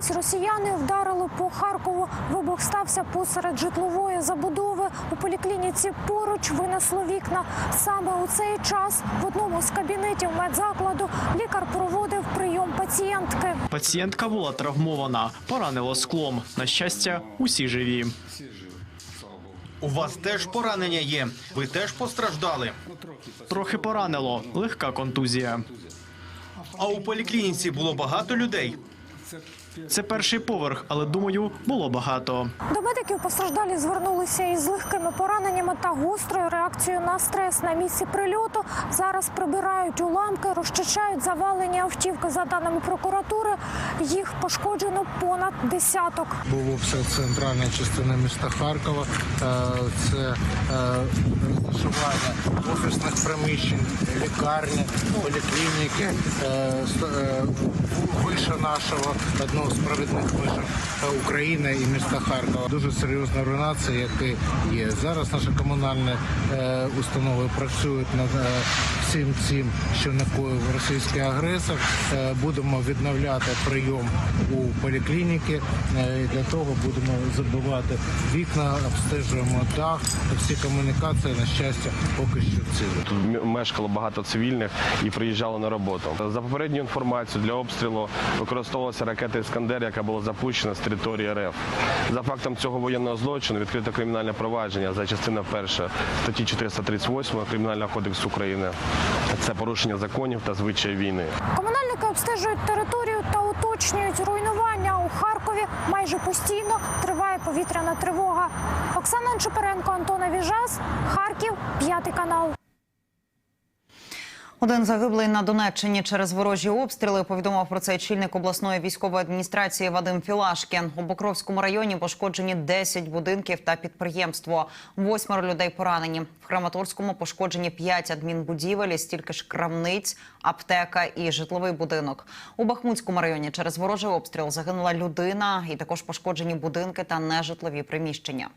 Вранці росіяни вдарили по Харкову. Вибух стався посеред житлової забудови. У поліклініці поруч винесло вікна. Саме у цей час в одному з кабінетів медзакладу лікар проводив прийом пацієнтки. Пацієнтка була травмована, поранило склом. На щастя, усі живі. У вас теж поранення є. Ви теж постраждали. Трохи поранило, легка контузія. А у поліклініці було багато людей. Це перший поверх, але думаю, було багато. До медиків постраждалі звернулися із легкими пораненнями та гострою реакцією на стрес на місці прильоту. Зараз прибирають уламки, розчищають завалені автівки. За даними прокуратури, їх пошкоджено понад десяток. Був обстріл центральної частини міста Харкова. Е, Це е, розташування офісних приміщень, лікарні, поліклініки, е, е, виша нашого одного з провідних вишів е, України і міста Харкова. Дуже серйозна руйнація, яка є. Зараз наші комунальні е, установи працюють над е, всім цим, що накоїв російський агресор. Е, Будемо відновляти прийом у поліклініки. Для того будемо забивати вікна, обстежуємо дах. Всі комунікації на щастя поки що цілі. Тут мешкало багато цивільних і приїжджали на роботу. За попередню інформацію для обстрілу використовувалася ракета Іскандер, яка була запущена з території РФ. За фактом цього воєнного злочину відкрито кримінальне провадження за частиною перша статті 438 Кримінального кодексу України. Це порушення законів та звичаї війни. Комунальники обстежують територію та уточнюють руйнування. У Харкові майже постійно триває повітряна тривога. Оксана Чепаренко, Антона Віжас, Харків, п'ятий канал. Один загиблий на Донеччині через ворожі обстріли повідомив про це очільник обласної військової адміністрації Вадим Філашкін. У Покровському районі пошкоджені 10 будинків та підприємство. Восьмеро людей поранені. В Краматорському пошкоджені 5 адмінбудівель, стільки ж крамниць, аптека і житловий будинок. У Бахмутському районі через ворожий обстріл загинула людина, і також пошкоджені будинки та нежитлові приміщення.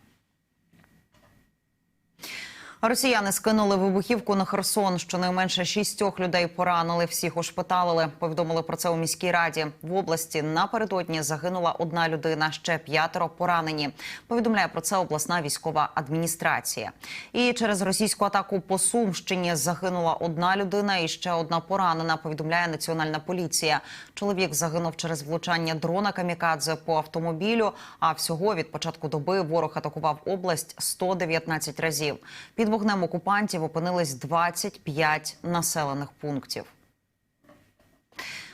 Росіяни скинули вибухівку на Херсон. Щонайменше шістьох людей поранили, всіх ушпиталили. Повідомили про це у міській раді. В області напередодні загинула одна людина, ще п'ятеро поранені. Повідомляє про це обласна військова адміністрація. І через російську атаку по Сумщині загинула одна людина і ще одна поранена. Повідомляє національна поліція. Чоловік загинув через влучання дрона камікадзе по автомобілю. А всього від початку доби ворог атакував область 119 разів. Під вогнем окупантів опинились 25 населених пунктів.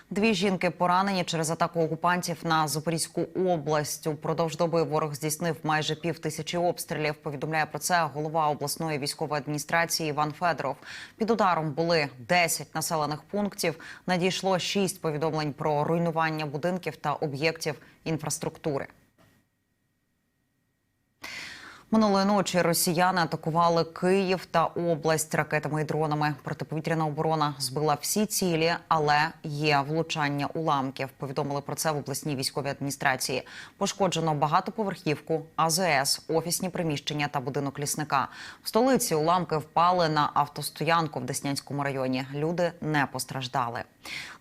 Дві жінки поранені через атаку окупантів на Запорізьку область. Упродовж доби ворог здійснив майже пів тисячі обстрілів. Повідомляє про це голова обласної військової адміністрації Іван Федоров. Під ударом були 10 населених пунктів. Надійшло 6 повідомлень про руйнування будинків та об'єктів інфраструктури. Минулої ночі росіяни атакували Київ та область ракетами і дронами. Протиповітряна оборона збила всі цілі, але є влучання уламків. Повідомили про це в обласній військовій адміністрації. Пошкоджено багатоповерхівку, АЗС, офісні приміщення та будинок лісника. В столиці уламки впали на автостоянку в Деснянському районі. Люди не постраждали.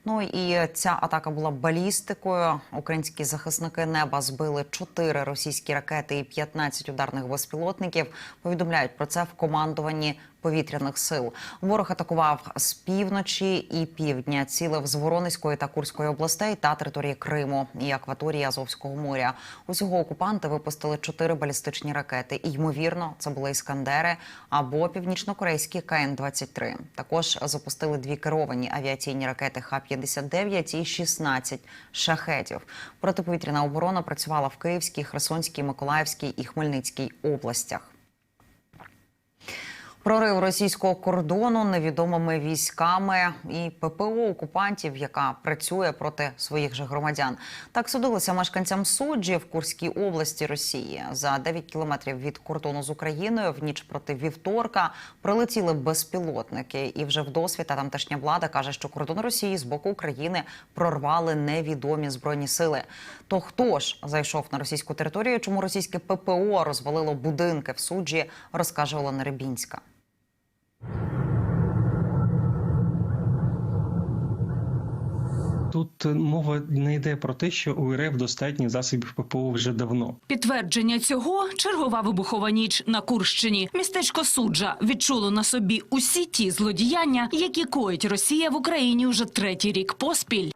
Ну і ця атака була балістикою. Українські захисники неба збили 4 російські ракети і 15 ударних безпілотників. Повідомляють про це в командуванні повітряних сил. Ворог атакував з півночі і півдня, цілив з Воронезької та Курської областей та території Криму і акваторії Азовського моря. Усього окупанти випустили 4 балістичні ракети. І ймовірно, це були іскандери або північнокорейські КН-23. Також запустили дві керовані авіаційні ракети Х-59 і 16 шахетів. Протиповітряна оборона працювала в Київській, Херсонській, Миколаївській і Хмельницькій областях. Прорив російського кордону невідомими військами і ППО окупантів, яка працює проти своїх же громадян. Так судилося мешканцям суджі в Курській області Росії за 9 кілометрів від кордону з Україною. В ніч проти вівторка прилетіли безпілотники. І вже вдосвіта тамтешня влада каже, що кордон Росії з боку України прорвали невідомі збройні сили. То хто ж зайшов на російську територію? Чому російське ППО розвалило будинки в суджі? Розкаже Олена Рибінська. Тут мова не йде про те, що у РФ достатньо засобів ППО вже давно. Підтвердження цього чергова вибухова ніч на Курщині. Містечко Суджа відчуло на собі усі ті злодіяння, які коїть Росія в Україні вже третій рік поспіль.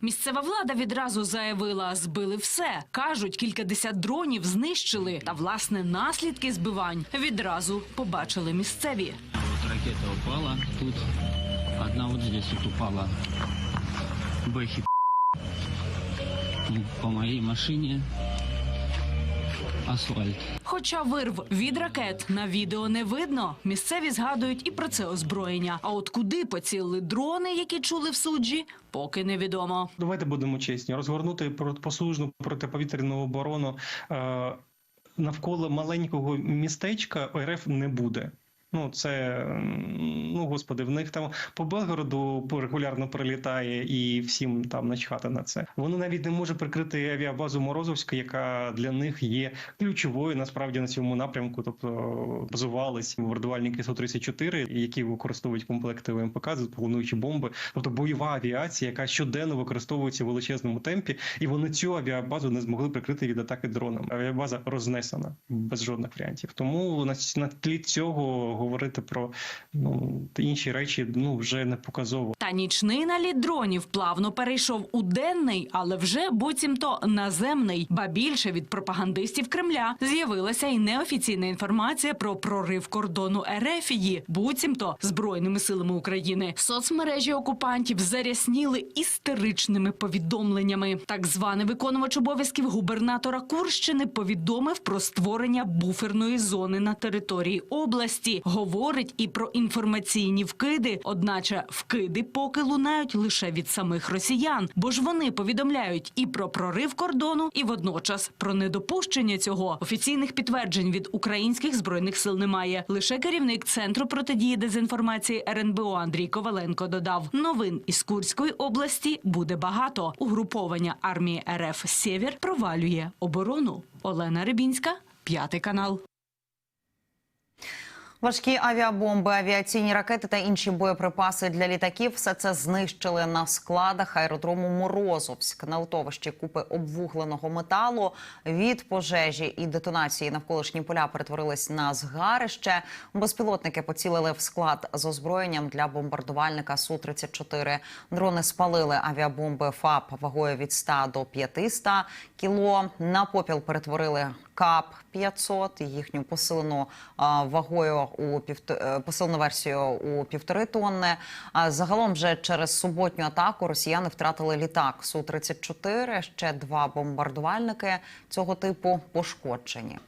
Місцева влада відразу заявила, збили все. Кажуть, кількадесят дронів знищили. Та власне наслідки збивань відразу побачили місцеві. Вот ракета упала тут. Одна вот здесь вот упала. Бэхи. По моей машине асфальт. Хоча вирв від ракет на відео не видно, місцеві згадують і про це озброєння. А от куди поцілили дрони, які чули в суджі, поки невідомо. Давайте будемо чесні. Розгорнути послужну протиповітряну оборону е, навколо маленького містечка РФ не буде. Ну, це ну господи, в них там по Белгороду регулярно прилітає і всім там начхати на це. Вони навіть не можуть прикрити авіабазу Морозовська, яка для них є ключовою насправді на цьому напрямку. Тобто базувались бомбардувальники Су-34, які використовують комплекти ВМПК, плануючі бомби, тобто бойова авіація, яка щоденно використовується в величезному темпі, і вони цю авіабазу не змогли прикрити від атаки дронами. Авіабаза рознесена без жодних варіантів. Тому на тлі цього говорити про ну інші речі ну вже не показово. Та нічний наліт дронів плавно перейшов у денний, але вже буцімто наземний. Ба більше від пропагандистів Кремля з'явилася і неофіційна інформація про прорив кордону Ерефії, буцімто збройними силами України. Соцмережі окупантів зарясніли істеричними повідомленнями. Так званий виконувач обов'язків губернатора Курщини повідомив про створення буферної зони на території області. Говорить і про інформаційні вкиди. Одначе вкиди поки лунають лише від самих росіян, бо ж вони повідомляють і про прорив кордону, і водночас про недопущення цього. Офіційних підтверджень від українських збройних сил немає. Лише керівник центру протидії дезінформації РНБО Андрій Коваленко додав: новин із Курської області буде багато. Угруповання армії РФ Сєвєр провалює оборону. Олена Рибінська, п'ятий канал. Важкі авіабомби, авіаційні ракети та інші боєприпаси для літаків все це знищили на складах аеродрому Морозовськ на литовищі купи обвугленого металу. Від пожежі і детонації навколишні поля перетворились на згарище. Безпілотники поцілили в склад з озброєнням для бомбардувальника су 34 Дрони спалили авіабомби ФАП вагою від 100 до 500 кіло. На попіл перетворили КАП 500, їхню посилену вагою у е, посилену версію у півтори тонни. Загалом вже через суботню атаку росіяни втратили літак Су 34 Ще два бомбардувальники цього типу пошкоджені.